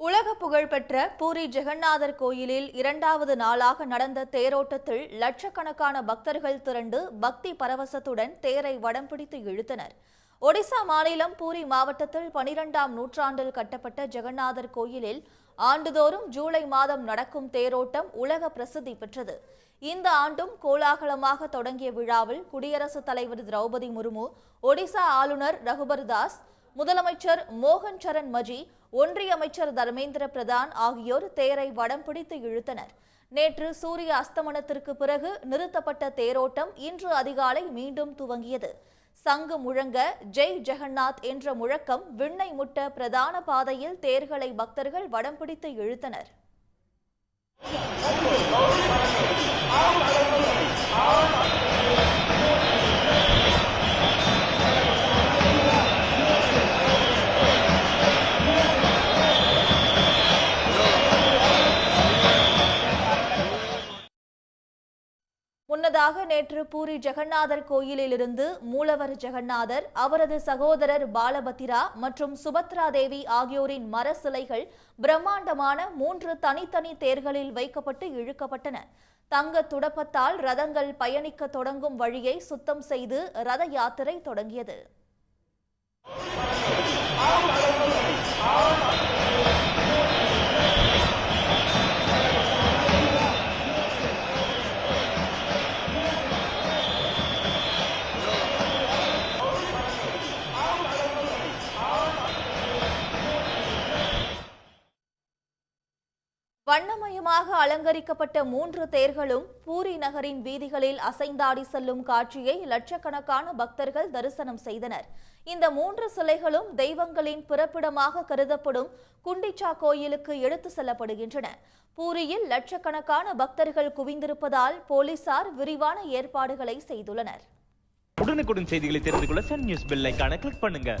உலக புகழ்பெற்ற பூரி ஜெகநாதர் கோயிலில் இரண்டாவது நாளாக நடந்த தேரோட்டத்தில் லட்சக்கணக்கான பக்தர்கள் திரண்டு பக்தி பரவசத்துடன் தேரை வடம் பிடித்து இழுத்தனர். ஒடிசா மாநிலம் பூரி மாவட்டத்தில் பனிரெண்டாம் நூற்றாண்டில் கட்டப்பட்ட ஜெகநாதர் கோயிலில் ஆண்டுதோறும் ஜூலை மாதம் நடக்கும் தேரோட்டம் உலக பிரசித்தி பெற்றது. இந்த ஆண்டும் கோலாகலமாக தொடங்கிய விழாவில் குடியரசுத் தலைவர் திரௌபதி முர்மு ஒடிசா ஆளுநர் ரகுபர் தாஸ் முதலமைச்சர் மோகன் சரண் மஜி ஒன்றிய அமைச்சர் தர்மேந்திர பிரதான் ஆகியோர் தேரை வடம் பிடித்து இழுத்தனர். நேற்று சூரிய அஸ்தமனத்திற்கு பிறகு நிறுத்தப்பட்ட தேரோட்டம் இன்று அதிகாலை மீண்டும் துவங்கியது. சங்கு முழங்க ஜெய் ஜெகநாத் என்ற முழக்கம் விண்ணை முட்ட பிரதான பாதையில் தேர்களை பக்தர்கள் வடம் பிடித்து இழுத்தனர். முன்னதாக நேற்று பூரி ஜெகநாதர் கோயிலிலிருந்து மூலவர் ஜெகநாதர் அவரது சகோதரர் பாலபத்திரா மற்றும் சுபத்ரா தேவி ஆகியோரின் மர சிலைகள் பிரம்மாண்டமான மூன்று தனித்தனி தேர்களில் வைக்கப்பட்டு இழுக்கப்பட்டன. தங்க துடப்பத்தால் ரதங்கள் பயணிக்க தொடங்கும் வழியை சுத்தம் செய்து ரத யாத்திரை தொடங்கியது. வண்ணமயமாக அலங்கரிக்கப்பட்ட மூன்று தேர்களும் பூரி நகரின் வீதிகளில் அசைந்தாடி செல்லும் காட்சியை லட்சக்கணக்கான பக்தர்கள் தரிசனம் செய்தனர். இந்த மூன்று சிலைகளும் தெய்வங்களின் பிறப்பிடமாக கருதப்படும் குண்டிச்சா கோயிலுக்கு எடுத்து செல்லப்படுகின்றன. பூரியில் லட்சக்கணக்கான பக்தர்கள் குவிந்திருப்பதால் போலீசார் விரிவான ஏற்பாடுகளை செய்துள்ளனர். உடனுக்குடன் செய்திகளை தெரிந்து கொள்ள சன் நியூஸ் பெல் கிளிக் பண்ணுங்க.